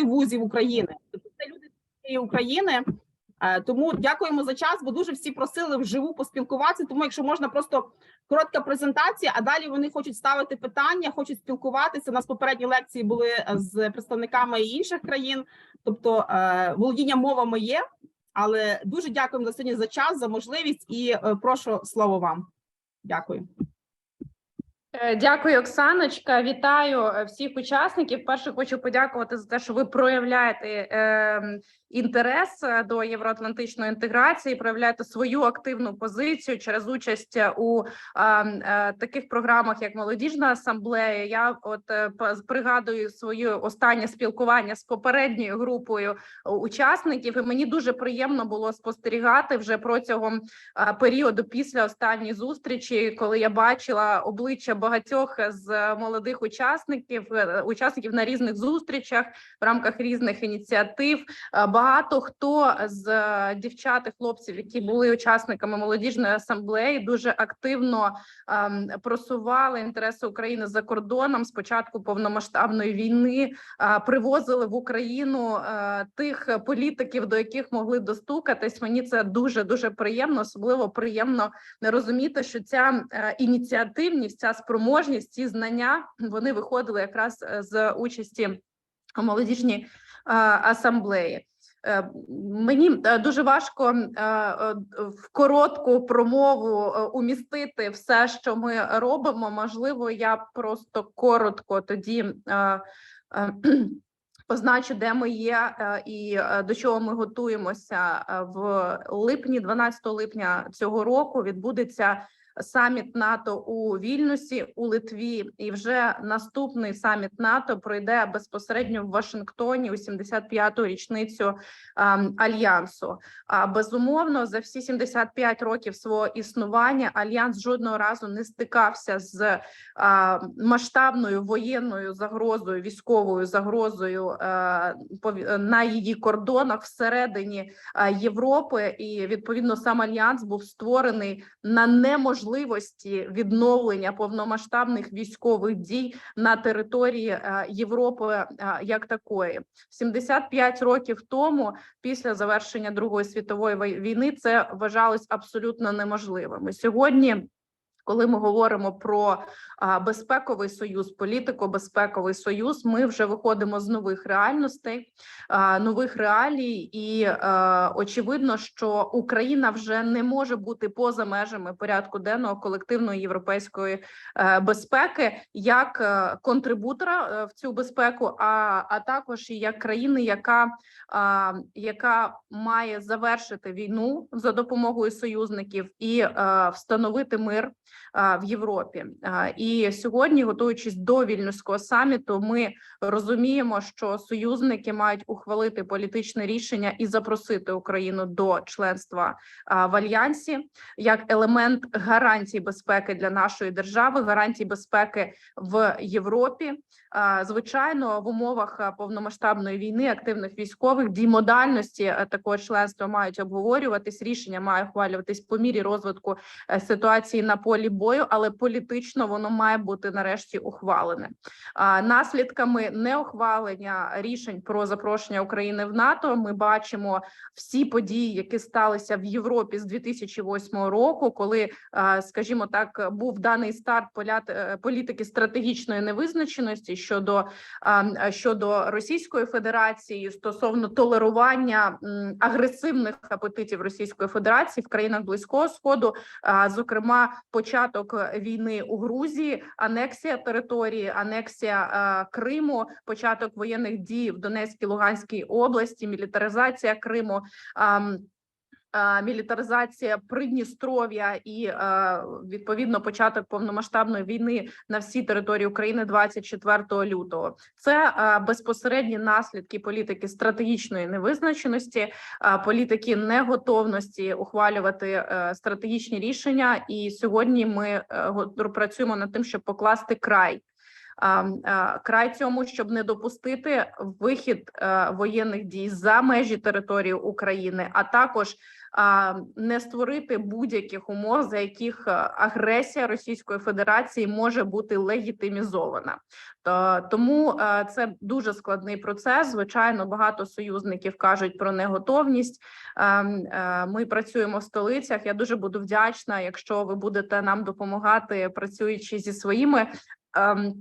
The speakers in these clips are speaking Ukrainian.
вузів України. Тобто це люди з всієї України. Е, Тому дякуємо за час, бо дуже всі просили вживу поспілкуватися. Тому, якщо можна, просто коротка презентація, а далі вони хочуть ставити питання, хочуть спілкуватися. У нас попередні лекції були е, з представниками інших країн, тобто е, володіння мовами є. Але дуже дякуємо за сьогодні за час, за можливість і прошу слово вам. Дякую. Е, Дякую, Оксаночка. Вітаю е, всіх учасників. Перше хочу подякувати за те, що ви проявляєте е, інтерес е, до євроатлантичної інтеграції, проявляєте свою активну позицію через участь е, у е, е, таких програмах, як молодіжна асамблея. Я от е, пригадую своє останнє спілкування з попередньою групою е, учасників, і мені дуже приємно було спостерігати вже протягом а, періоду після останньої зустрічі, коли я бачила обличчя багатьох з молодих учасників, е, учасників на різних зустрічах в рамках різних ініціатив. Багато хто з е, дівчат і хлопців, які були учасниками молодіжної асамблеї, дуже активно ем, просували інтереси України за кордоном. З початку повномасштабної війни привозили в Україну е, тих політиків, до яких могли достукатись. Мені це дуже дуже приємно. Особливо приємно розуміти, що ця е, ініціативність, ця спроможність, ці знання вони виходили якраз е, з участі у молодіжній е, асамблеї. Е, Мені дуже важко в коротку промову умістити все, що ми робимо. Можливо, я просто коротко тоді позначу, де ми є і до чого ми готуємося в липні, 12 липня цього року, відбудеться саміт НАТО у Вільнюсі у Литві, і вже наступний саміт НАТО пройде безпосередньо в Вашингтоні у 75-ту річницю ем, альянсу. А безумовно, за всі 75 років свого існування альянс жодного разу не стикався з а, масштабною воєнною загрозою, військовою загрозою е, на її кордонах всередині е, Європи, і відповідно сам альянс був створений на неможливості відновлення повномасштабних військових дій на території е, Європи е, як такої. 75 років тому, після завершення Другої світової війни, це вважалось абсолютно неможливим. Сьогодні. Коли ми говоримо про безпековий союз, політико-безпековий союз, ми вже виходимо з нових реальностей, нових реалій, і очевидно, що Україна вже не може бути поза межами порядку денного колективної європейської е, безпеки як е, контрибутора е, в цю безпеку, а, а також і як країни, яка яка має завершити війну за допомогою союзників і е, встановити мир в Європі. А, І сьогодні, готуючись до вільнюського саміту, ми розуміємо, що союзники мають ухвалити політичне рішення і запросити Україну до членства в альянсі як елемент гарантій безпеки для нашої держави, гарантій безпеки в Європі. Звичайно, в умовах повномасштабної війни активних військових дій модальності е, такого членства мають обговорюватись. Рішення має ухвалюватись по мірі розвитку е, ситуації на полі бою, але політично воно має бути нарешті ухвалене. Наслідками неухвалення рішень про запрошення України в НАТО ми бачимо всі події, які сталися в Європі з 2008 року, коли, скажімо так, був даний старт е, політики стратегічної невизначеності щодо щодо Російської Федерації стосовно толерування агресивних апетитів Російської Федерації в країнах Близького Сходу, зокрема, початок війни у Грузії, анексія території, анексія Криму, початок воєнних дій в Донецькій Луганській області, мілітаризація Криму. Мілітаризація Придністров'я і відповідно початок повномасштабної війни на всій території України 24 лютого. Це безпосередні наслідки політики стратегічної невизначеності, політики неготовності ухвалювати е, стратегічні рішення. І сьогодні ми е, працюємо над тим, щоб покласти край край цьому, щоб не допустити вихід е, воєнних дій за межі території України, а також не створити будь-яких умов, за яких е, агресія Російської Федерації може бути легітимізована. То тому е, це дуже складний процес. Звичайно, багато союзників кажуть про неготовність. Ем, е, Ми працюємо в столицях. Я дуже буду вдячна, якщо ви будете нам допомагати, працюючи зі своїми ем,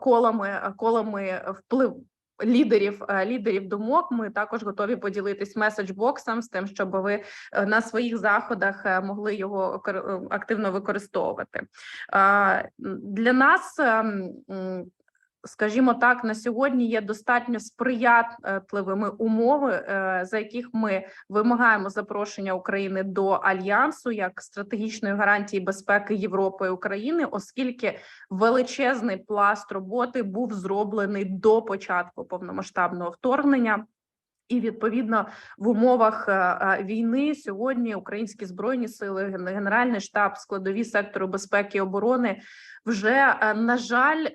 колами, колами вплив. Лідерів е, лідерів думок ми також готові поділитись меседжбоксом з тим, щоб ви е, на своїх заходах е, могли його активно використовувати. Для нас, ем, скажімо так, на сьогодні є достатньо сприятливими умови, е, за яких ми вимагаємо запрошення України до альянсу як стратегічної гарантії безпеки Європи і України, оскільки величезний пласт роботи був зроблений до початку повномасштабного вторгнення. І відповідно в умовах е, е, війни сьогодні українські збройні сили, генеральний штаб, складові сектору безпеки і оборони вже е, на жаль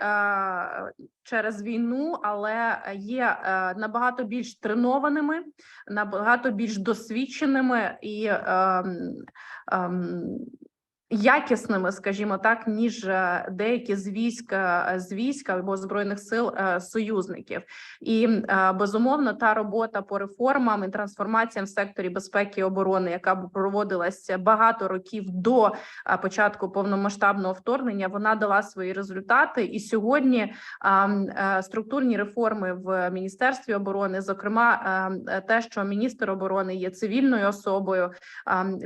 через війну, але є набагато більш тренованими, набагато більш досвідченими і ем, ем, якісними, скажімо так, ніж е, деякі з військ е, з військ або збройних сил е, союзників. І безумовно та робота по реформам і трансформаціям в секторі безпеки і оборони, яка проводилася багато років до початку повномасштабного вторгнення, вона дала свої результати. І сьогодні структурні реформи в міністерстві оборони, зокрема, те, що міністр оборони є цивільною особою,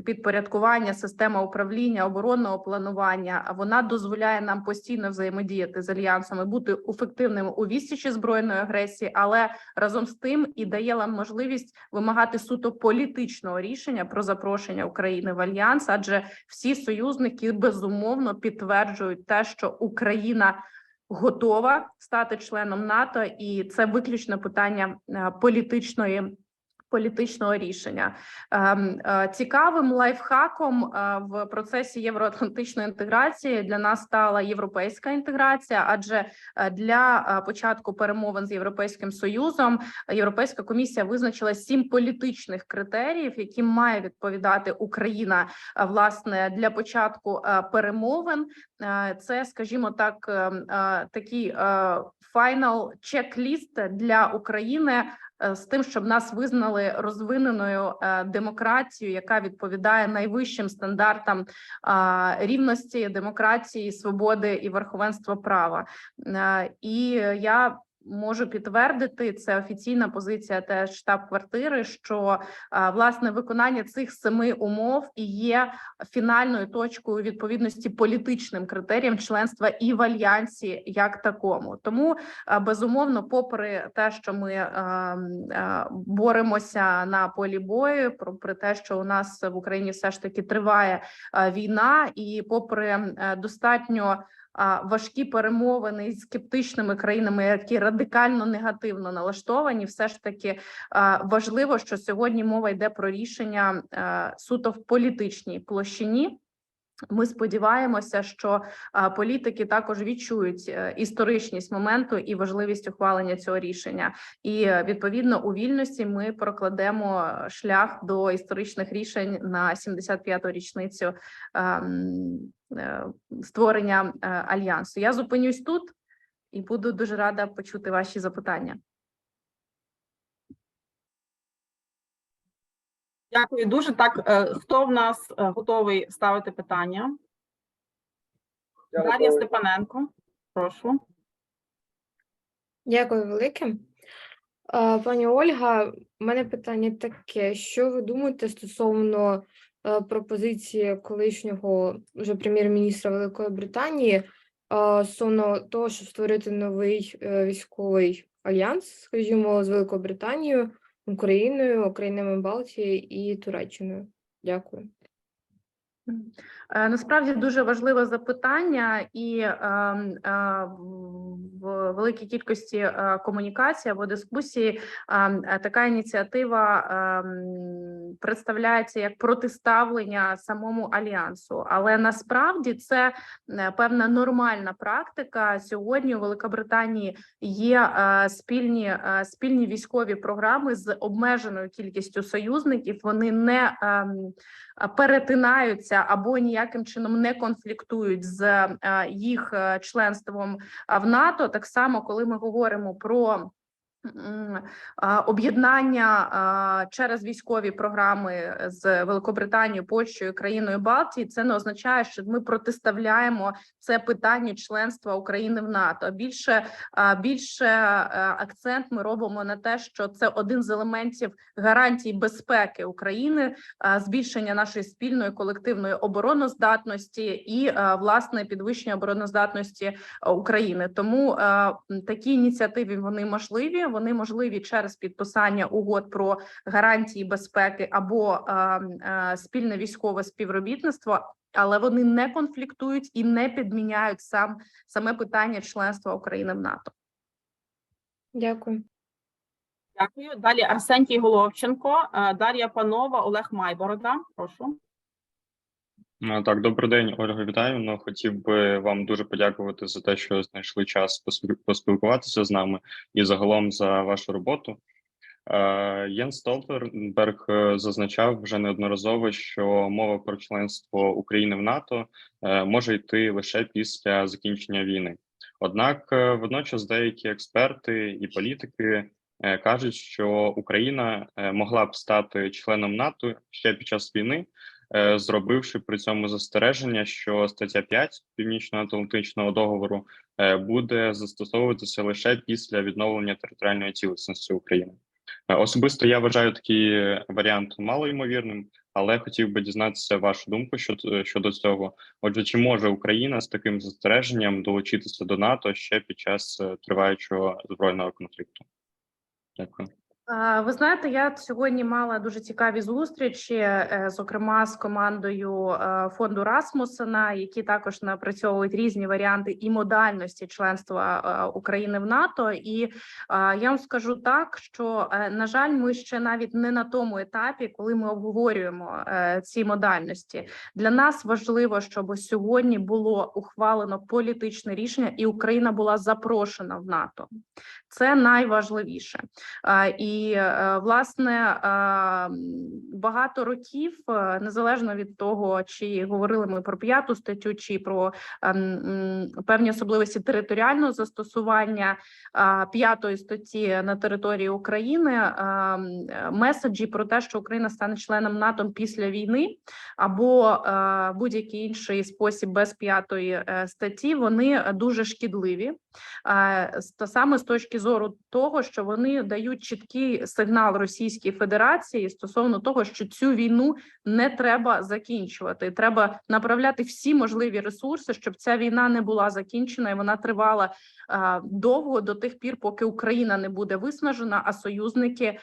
підпорядкування, система управління оборонного планування, вона дозволяє нам постійно взаємодіяти з альянсом і бути ефективними у відсічі збройної агресії, але разом з тим і дає нам можливість вимагати суто політичного рішення про запрошення України в альянс, адже всі союзники безумовно підтверджують те, що Україна готова стати членом НАТО, і це виключно питання е, політичної. Політичного рішення Ем, е, цікавим лайфхаком е, в процесі євроатлантичної інтеграції для нас стала європейська інтеграція, адже е, для початку перемовин з європейським союзом Європейська комісія визначила сім політичних критеріїв, яким має відповідати Україна власне для початку перемовин. Це, скажімо так, е, е, такий файнал чек-ліст для України з тим, щоб нас визнали розвиненою е, демократією, яка відповідає найвищим стандартам рівності, демократії, свободи і верховенства права. Е, І я можу підтвердити це офіційна позиція теж штаб-квартири, що власне виконання цих семи умов і є фінальною точкою відповідності політичним критеріям членства і в альянсі як такому. Тому безумовно, попри те, що ми е, е, боремося на полі бою, про те, що у нас в Україні все ж таки триває е, війна, і попри е, достатньо важкі перемовини з скептичними країнами, які радикально негативно налаштовані, все ж таки важливо, що сьогодні мова йде про рішення суто в політичній площині. Ми сподіваємося, що політики також відчують е, історичність моменту і важливість ухвалення цього рішення. І е, відповідно у вільності ми прокладемо шлях до історичних рішень на 75-ту річницю ем, е, створення альянсу. Я зупинюсь тут і буду дуже рада почути ваші запитання. Дякую дуже. Так, е, хто в нас е, готовий ставити питання? Дар'я Степаненко, прошу. Дякую велике. А, Пані Ольга, в мене питання таке: що ви думаєте стосовно е, пропозиції колишнього вже прем'єр-міністра Великої Британії е, стосовно того, щоб створити новий е, військовий альянс, скажімо, з Великою Британією, Україною, країнами Балтії і Туреччиною? Дякую. Е, Насправді дуже важливе запитання, і е, е, в великій кількості е, комунікацій або дискусії е, е, така ініціатива е, представляється як протиставлення самому альянсу, але насправді це е, певна нормальна практика. Сьогодні у Великобританії є е, спільні е, спільні військові програми з обмеженою кількістю союзників. Вони не ем, а, перетинаються або ніяким чином не конфліктують з е, їх е, членством в НАТО. Так само, коли ми говоримо про об'єднання через військові програми з Великобританією, Польщею, країною Балтії, це не означає, що ми протиставляємо це питанню членства України в НАТО. Більше більше акцент ми робимо на те, що це один з елементів гарантій безпеки України збільшення нашої спільної колективної обороноздатності і власне підвищення обороноздатності України. Тому такі ініціативи вони можливі. Вони можливі через підписання угод про гарантії безпеки або е, е, спільне військове співробітництво. Але вони не конфліктують і не підміняють сам саме питання членства України в НАТО. Дякую. Дякую. Далі Арсентій Головченко, е, Дар'я Панова, Олег Майборода. Прошу. А, Так, добрий день, Ольга Віталіївна. Хотів би вам дуже подякувати за те, що знайшли час поспіл- поспілкуватися з нами і загалом за вашу роботу. Е, Єн Столтерберг е, зазначав вже неодноразово, що мова про членство України в НАТО е, може йти лише після закінчення війни. Однак, водночас, деякі експерти і політики кажуть, що Україна могла б стати членом НАТО ще під час війни, зробивши при цьому застереження, що стаття 5 Північно-Атлантичного договору е, буде застосовуватися лише після відновлення територіальної цілісності України. Е, Особисто я вважаю такий варіант малоймовірним, але хотів би дізнатися вашу думку щодо, цього. Отже, чи може Україна з таким застереженням долучитися до НАТО ще під час е, триваючого збройного конфлікту? Дякую. Ви знаєте, я сьогодні мала дуже цікаві зустрічі, е, зокрема з командою е, фонду Расмусена, які також напрацьовують різні варіанти і модальності членства е, України в НАТО. І я вам скажу так, що на жаль, ми ще навіть не на тому етапі, коли ми обговорюємо ці модальності. Для нас важливо, щоб сьогодні було ухвалено політичне рішення, і Україна була запрошена в НАТО. Це найважливіше. А, І е, власне багато років, е, незалежно від того, чи говорили ми про п'яту статтю, чи про ем, певні особливості територіального застосування п'ятої статті на території України, ем, меседжі про те, що Україна стане членом НАТО після війни, або е, будь-який інший спосіб без п'ятої статті, вони дуже шкідливі. Саме з точки зору того, що вони дають сигнал Російській Федерації стосовно того, що цю війну не треба закінчувати. Треба направляти всі можливі ресурси, щоб ця війна не була закінчена, і вона тривала довго до тих пір, поки Україна не буде виснажена, а союзники е,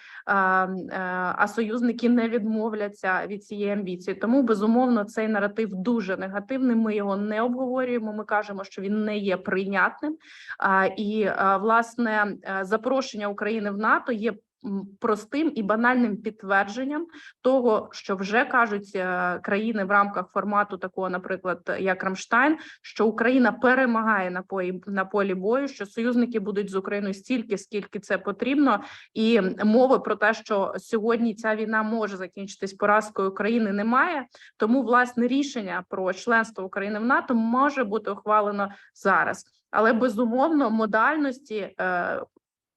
а союзники не відмовляться від цієї амбіції. Тому безумовно цей наратив дуже негативний. Ми його не обговорюємо. Ми кажемо, що він не є прийнятним. І власне е, запрошення України в НАТО є простим і банальним підтвердженням того, що вже кажуть е, країни в рамках формату такого, наприклад, як Рамштайн, що Україна перемагає на полі на полі бою, що союзники будуть з Україною стільки, скільки це потрібно, і мови про те, що сьогодні ця війна може закінчитись поразкою України, немає. Тому власне рішення про членство України в НАТО може бути ухвалено зараз. Але безумовно модальності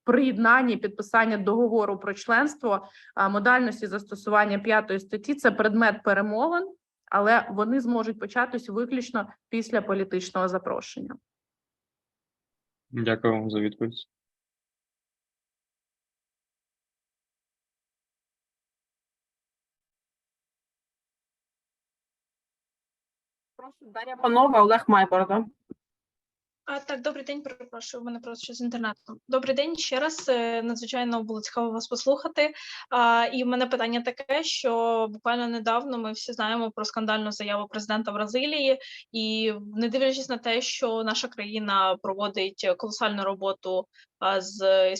е, приєднання і підписання договору про членство, модальності застосування п'ятої статті це предмет перемовин, але вони зможуть початись виключно після політичного запрошення. Дякую вам за відповідь. Прошу Дар'я Панова, Олег Майборода. А, так, добрий день, перепрошую, мене просто щось з інтернетом. Добрий день ще раз. е, Надзвичайно було цікаво вас послухати. А, і в мене питання таке, що буквально недавно ми всі знаємо про скандальну заяву президента Бразилії, і не дивлячись на те, що наша країна проводить колосальну роботу з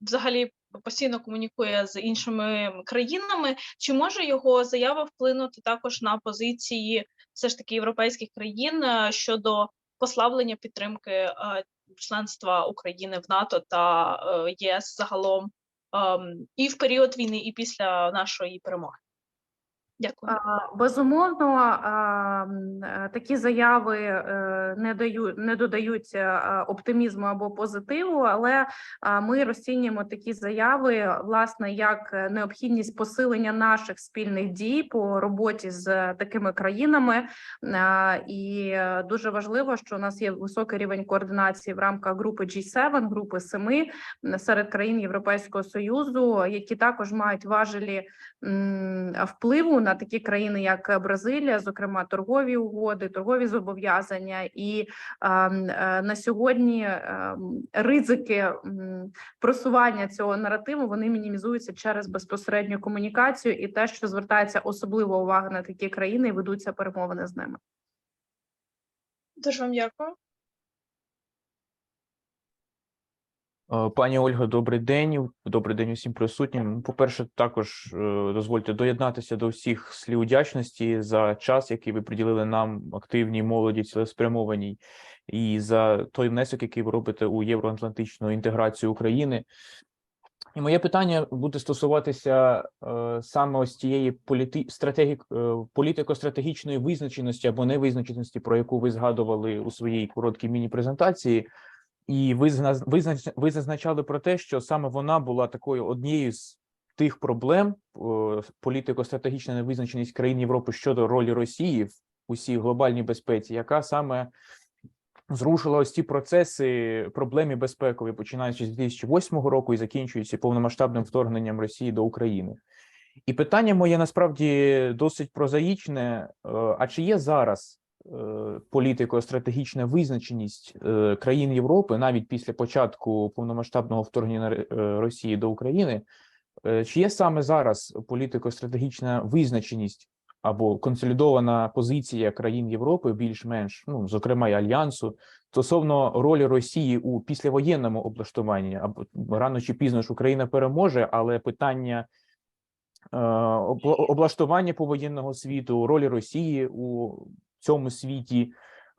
взагалі постійно комунікує з іншими країнами, чи може його заява вплинути також на позиції все ж таки європейських країн е, щодо послаблення підтримки е, членства України в НАТО та е, ЄС загалом ем, і в період війни, і після нашої перемоги. Дякую. Безумовно, е, такі заяви е, не дають не додають е, оптимізму або позитиву, але ми розцінюємо такі заяви власне як необхідність посилення наших спільних дій по роботі з такими країнами. І дуже важливо, що у нас є високий рівень координації в рамках групи G7, групи семи серед країн Європейського союзу, які також мають важелі впливу на такі країни, як Бразилія, зокрема торгові угоди, торгові зобов'язання, і ем, е, на сьогодні ем, ризики просування цього наративу вони мінімізуються через безпосередню комунікацію і те, що звертається особлива увага на такі країни і ведуться перемовини з ними. Дуже вам дякую. Е, Пані Ольга, добрий день. Добрий день усім присутнім. Ну, По-перше, також е, дозвольте доєднатися до всіх слів вдячності за час, який ви приділили нам, активній молоді, цілеспрямованій, і за той внесок, який ви робите у євроатлантичну інтеграцію України. І моє питання буде стосуватися е, саме ось цієї політи... е, політико-стратегічної визначеності або невизначеності, про яку ви згадували у своїй короткій міні-презентації. І ви ви зазначали про те, що саме вона була такою однією з тих проблем політико-стратегічна невизначеність країн Європи щодо ролі Росії в усій глобальній безпеці, яка саме зрушила ось ці процеси проблеми безпекові, починаючи з 2008 року і закінчуючи повномасштабним вторгненням Росії до України. І питання моє насправді досить прозаїчне: е, а чи є зараз е, політико-стратегічна визначеність е, країн Європи навіть після початку повномасштабного вторгнення е, Росії до України? Чи є саме зараз політико-стратегічна визначеність або консолідована позиція країн Європи, більш-менш, ну зокрема й альянсу, стосовно ролі Росії у післявоєнному облаштуванні? Або рано чи пізно ж Україна переможе, але питання облаштування повоєнного світу, ролі Росії у цьому світі,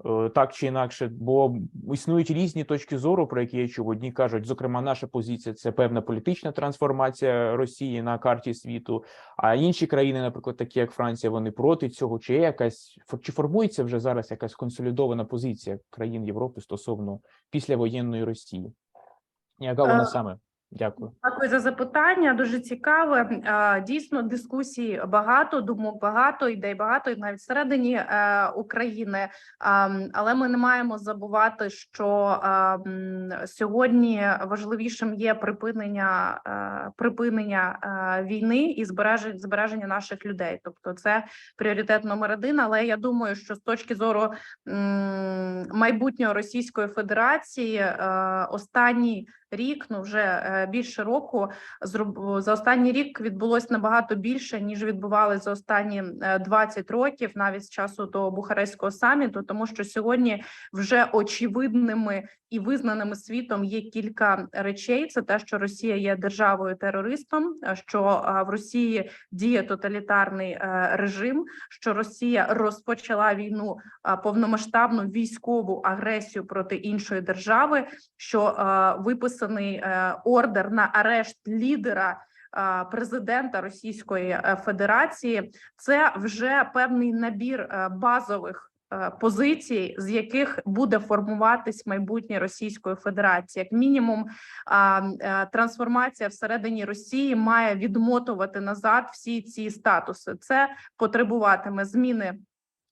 е, так чи інакше, бо існують різні точки зору, про які я чув. Одні кажуть, зокрема, наша позиція це певна політична трансформація Росії на карті світу. А інші країни, наприклад, такі як Франція, вони проти цього. Чи є якась чи формується вже зараз якась консолідована позиція країн Європи стосовно післявоєнної Росії? Яка вона Е, саме? Дякую. Дякую за запитання. Дуже цікаве. Дійсно, дискусій багато, думок багато, ідей багато, і навіть всередині е, України. Ем, Але ми не маємо забувати, що ем, сьогодні важливішим є припинення е, припинення е, війни і збереження збереження наших людей. Тобто, це пріоритет номер один. Але я думаю, що з точки зору майбутнього Російської Федерації останній рік, ну вже е, більше року, за останній рік відбулось набагато більше ніж відбувалось за останні е, 20 років, навіть з часу до Бухарестського саміту, тому що сьогодні вже очевидними і визнаними світом є кілька речей: це те, що Росія є державою терористом, е, що е, в Росії діє тоталітарний е, режим, що Росія розпочала війну е, повномасштабну військову агресію проти іншої держави, що е, виписаний е, ордер на арешт лідера. е, Президента Російської е, Федерації це вже певний набір базових позицій, з яких буде формуватись майбутнє Російської Федерації. Як мінімум, трансформація всередині Росії має відмотувати назад всі ці статуси. Це потребуватиме зміни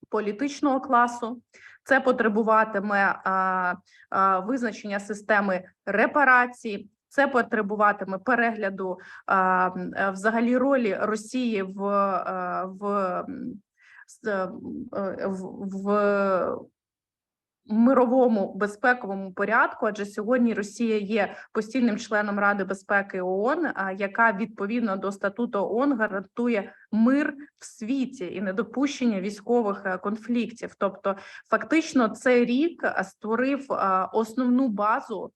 політичного класу. Це потребуватиме а, а, визначення системи репарацій. Це потребуватиме перегляду а, е, взагалі ролі Росії в, е, в, е, в, в мировому безпековому порядку, адже сьогодні Росія є постійним членом Ради безпеки ООН, яка відповідно до статуту ООН гарантує мир в світі і недопущення військових е, конфліктів. Тобто, фактично, цей рік е, створив е, основну базу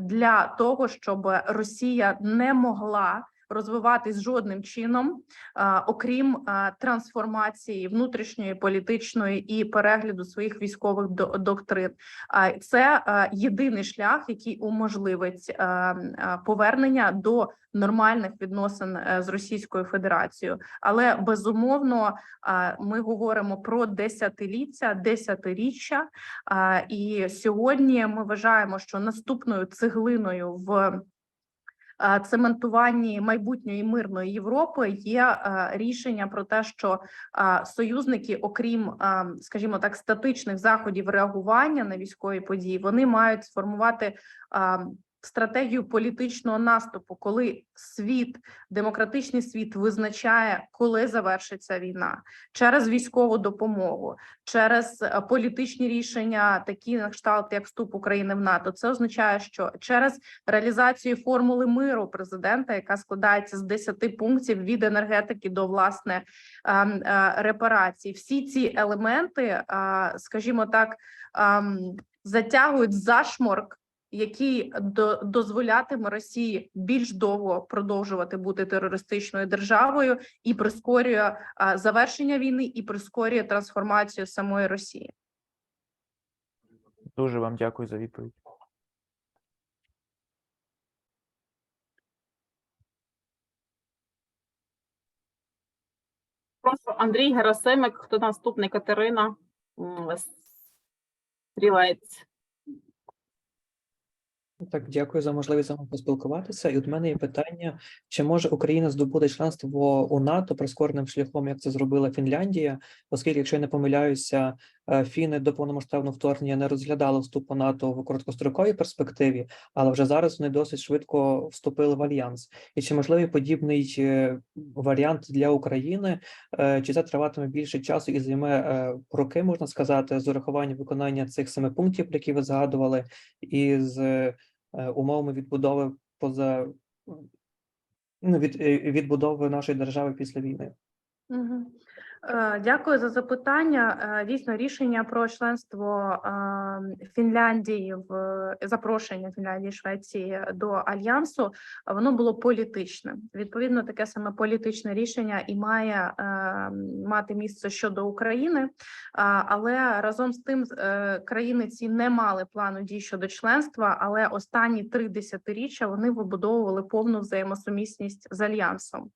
для того, щоб Росія не могла розвиватись жодним чином, окрім трансформації внутрішньої політичної і перегляду своїх військових до- доктрин. Це єдиний шлях, який уможливить повернення до нормальних відносин е, з Російською Федерацією. Але безумовно ми говоримо про десятиліття, десятиріччя. І сьогодні ми вважаємо, що наступною цеглиною в цементуванні майбутньої мирної Європи є рішення про те, що союзники, окрім, скажімо так, статичних заходів реагування на військові події, вони мають сформувати стратегію політичного наступу, коли світ, демократичний світ визначає, коли завершиться війна через військову допомогу, через е, політичні рішення, такі на кшталт, як вступ України в НАТО. Це означає, що через реалізацію формули миру президента, яка складається з 10 пунктів від енергетики до власне ем, е, репарацій. Всі ці елементи, е, скажімо так, ем, затягують зашморк. Який дозволятиме Росії більш довго продовжувати бути терористичною державою і прискорює завершення війни і прискорює трансформацію самої Росії. Дуже вам дякую за відповідь. Прошу Андрій Герасимик, хто наступний Катерина Стрілець. Так, дякую за можливість з вами поспілкуватися. І от мене є питання: чи може Україна здобути членство у НАТО прискореним шляхом, як це зробила Фінляндія? Оскільки, якщо я не помиляюся, фіни до повномасштабного вторгнення не розглядали вступ у НАТО в короткостроковій перспективі, але вже зараз вони досить швидко вступили в альянс. І чи можливий подібний е, варіант для України? Е, Чи це триватиме більше часу і займе е, роки, можна сказати, з урахуванням виконання цих семи пунктів, які ви згадували, і з е, умовами відбудови поза ну, від, е, відбудови нашої держави після війни? Мгм. Е, Дякую за запитання. Е, Дійсно, рішення про членство е, Фінляндії в запрошення Фінляндії і Швеції до альянсу воно було політичним. Відповідно, таке саме політичне рішення і має мати місце щодо України. Але разом з тим країни ці не мали плану дій щодо членства, але останні три десятиріччя вони вибудовували повну взаємосумісність з альянсом.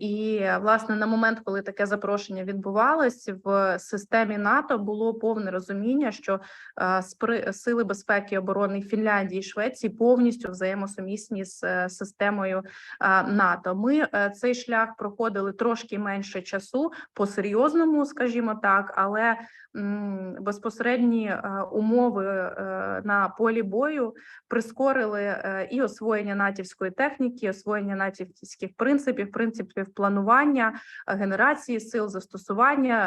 І власне на момент, коли таке запрошення відбувалось, в системі НАТО було повне розуміння, що спри- сили безпеки і оборони Фінляндії і Швеції повністю взаємосумісні з е, системою НАТО. Ми е, цей шлях проходили трошки менше часу по серйозному, скажімо так, але безпосередні е, умови е, на полі бою прискорили е, і освоєння натівської техніки, освоєння натівських принципів планування, е, генерації сил, застосування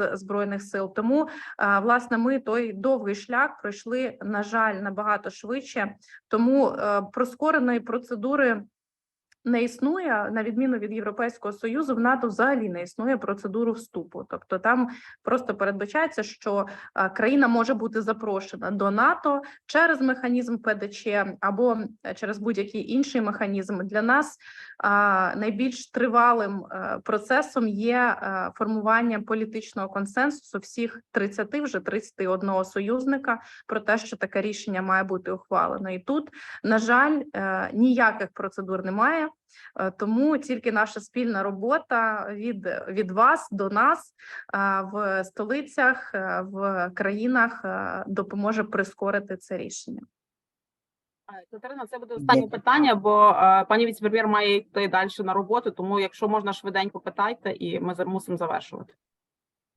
е, збройних сил. Тому е, власне ми той довгий шлях пройшли, на жаль, набагато швидше. Тому проскореної процедури. Не існує на відміну від Європейського союзу, в НАТО взагалі не існує процедуру вступу. Тобто там просто передбачається, що е, країна може бути запрошена до НАТО через механізм ПДЧ або е, через будь-який інший механізм. Для нас найбільш тривалим е, процесом є е, формування політичного консенсусу всіх 30, вже 31 союзника про те, що таке рішення має бути ухвалено. І тут, на жаль, е, ніяких процедур немає. Е, Тому тільки наша спільна робота від, від вас до нас е, в столицях, е, в країнах допоможе прискорити це рішення. Катерина, це буде останнє питання, бо пані віцепрем'єр має йти далі на роботу. Тому, якщо можна швиденько питайте, і ми мусимо завершувати.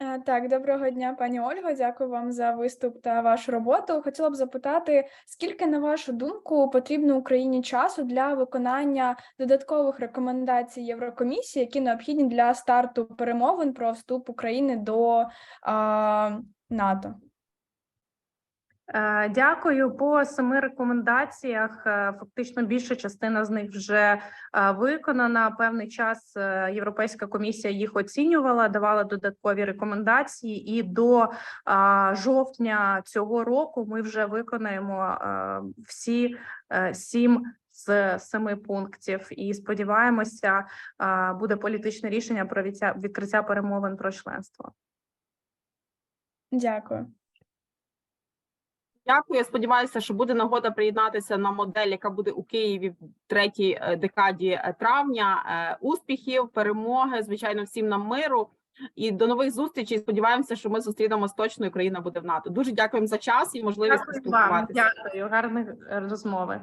Е, Так, доброго дня, пані Ольго. Дякую вам за виступ та вашу роботу. Хотіла б запитати, скільки, на вашу думку, потрібно Україні часу для виконання додаткових рекомендацій Єврокомісії, які необхідні для старту перемовин про вступ України до а, НАТО? Е, Дякую. По семи рекомендаціях. е, Фактично більша частина з них вже е, виконана. Певний час Європейська комісія їх оцінювала, давала додаткові рекомендації, і до жовтня цього року ми вже виконаємо всі сім з семи пунктів. І сподіваємося, буде політичне рішення про відкриття перемовин про членство. Дякую. Дякую. Я сподіваюся, що буде нагода приєднатися на модель, яка буде у Києві в третій е, декаді е, травня. Е, Успіхів, перемоги, звичайно, всім нам миру. І до нових зустрічей. Сподіваємося, що ми зустрінемось точно. і Україна буде в НАТО. Дуже дякуємо за час і можливість Дякую вам. поспілкуватися. Дякую, гарних розмови.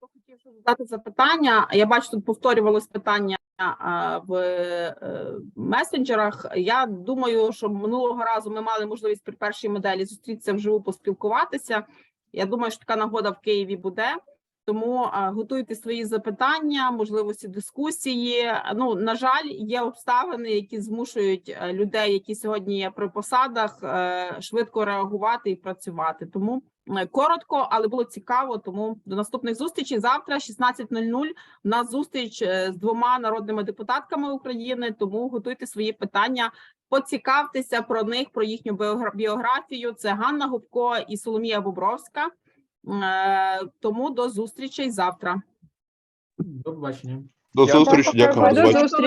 Хотів задати запитання. Я бачу, тут повторювалось питання в е, месенджерах. Я думаю, що минулого разу ми мали можливість при першій моделі зустрітися вживу, поспілкуватися. Я думаю, що така нагода в Києві буде. Тому готуйте свої запитання, можливості дискусії. Ну на жаль, є обставини, які змушують е, людей, які сьогодні є при посадах, е, швидко реагувати і працювати. Тому е, коротко, але було цікаво. Тому до наступних зустрічей. Завтра, 16.00, у нас зустріч е, з двома народними депутатками України. Тому готуйте свої питання. Поцікавтеся про них, про їхню біографію. Це Ганна Губко і Соломія Бобровська. Е, Тому до зустрічей завтра. До побачення. До зустрічі, дякую.